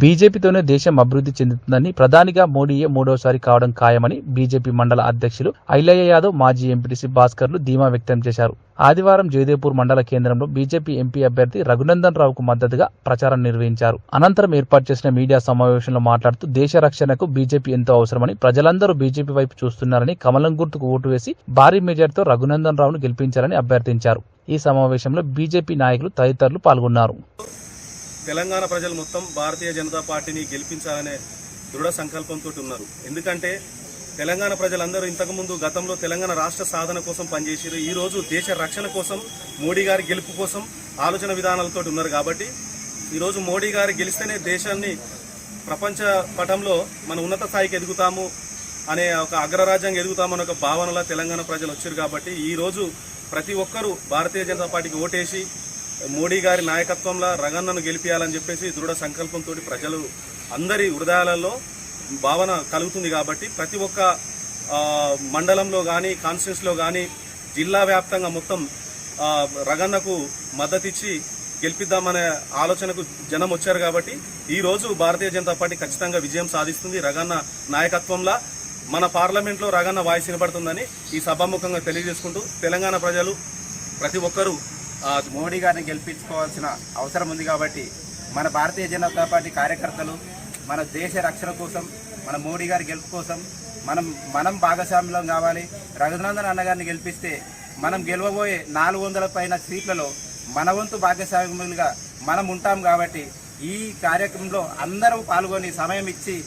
బీజేపీతోనే దేశం అభివృద్ధి చెందుతుందని ప్రధానిగా మోడీయే మూడోసారి కావడం ఖాయమని బీజేపీ మండల అధ్యక్షులు ఐలయ్య యాదవ్ మాజీ ఎంపీటీసీ భాస్కర్లు ధీమా వ్యక్తం చేశారు. ఆదివారం జయదేపూర్ మండల కేంద్రంలో బీజేపీ ఎంపీ అభ్యర్థి రఘునందన్ రావుకు మద్దతుగా ప్రచారం నిర్వహించారు. అనంతరం ఏర్పాటు చేసిన మీడియా సమావేశంలో మాట్లాడుతూ దేశ రక్షణకు బీజేపీ ఎంతో అవసరమని ప్రజలందరూ బీజేపీ వైపు చూస్తున్నారని కమలం గుర్తుకు ఓటు వేసి భారీ మెజార్టీతో రఘునందన్ రావును గెలిపించారని అభ్యర్థించారు. ఈ సమావేశంలో బీజేపీ నాయకులు తదితరులు పాల్గొన్నారు. తెలంగాణ ప్రజలు మొత్తం భారతీయ జనతా పార్టీని గెలిపించాలనే దృఢ సంకల్పంతో ఉన్నారు. ఎందుకంటే తెలంగాణ ప్రజలందరూ ఇంతకుముందు గతంలో తెలంగాణ రాష్ట్ర సాధన కోసం పనిచేసారు ఈ రోజు దేశ రక్షణ కోసం మోడీ గారి గెలుపు కోసం ఆలోచన విధానాలతో ఉన్నారు కాబట్టి ఈరోజు మోడీ గారు గెలిస్తేనే దేశాన్ని ప్రపంచ పటంలో మన ఉన్నత స్థాయికి ఎదుగుతాము అనే ఒక అగ్రరాజ్యంగా ఎదుగుతామనే ఒక భావనలో తెలంగాణ ప్రజలు వచ్చారు కాబట్టి ఈ రోజు ప్రతి ఒక్కరూ భారతీయ జనతా పార్టీకి ఓటేసి మోడీ గారి నాయకత్వంలో రగన్నను గెలిపించాలని చెప్పేసి దృఢ సంకల్పంతో ప్రజలు అందరి హృదయాలలో భావన కలుగుతుంది కాబట్టి ప్రతి ఒక్క మండలంలో కానీ కాన్స్టిట్యూన్స్లో కానీ జిల్లా వ్యాప్తంగా మొత్తం రగన్నకు మద్దతిచ్చి గెలిపిద్దామనే ఆలోచనకు జనం వచ్చారు కాబట్టి ఈ రోజు భారతీయ జనతా పార్టీ ఖచ్చితంగా విజయం సాధిస్తుంది. రగన్న నాయకత్వంలో మన పార్లమెంట్లో రగన్న వాయిస్ వినబడుతుందని ఈ సభాముఖంగా తెలియజేసుకుంటూ తెలంగాణ ప్రజలు ప్రతి ఒక్కరూ మోడీ గారిని గెలిపించుకోవాల్సిన అవసరం ఉంది కాబట్టి మన భారతీయ జనతా పార్టీ కార్యకర్తలు మన దేశ రక్షణ కోసం మన మోడీ గారి గెలుపు కోసం మనం మనం భాగస్వామ్యం కావాలి. రఘునందన్ అన్నగారిని గెలిపిస్తే మనం గెలవబోయే నాలుగు వందల పైన సీట్లలో మన వంతు భాగస్వామ్యులుగా మనం ఉంటాం కాబట్టి ఈ కార్యక్రమంలో అందరూ పాల్గొని సమయం ఇచ్చి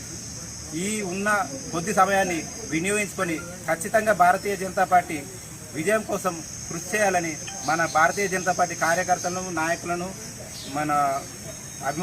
ఈ ఉన్న కొద్ది సమయాన్ని వినియోగించుకొని ఖచ్చితంగా భారతీయ జనతా పార్టీ విజయం కోసం కృషి చేయాలని మన భారతీయ జనతా పార్టీ కార్యకర్తలను నాయకులను మన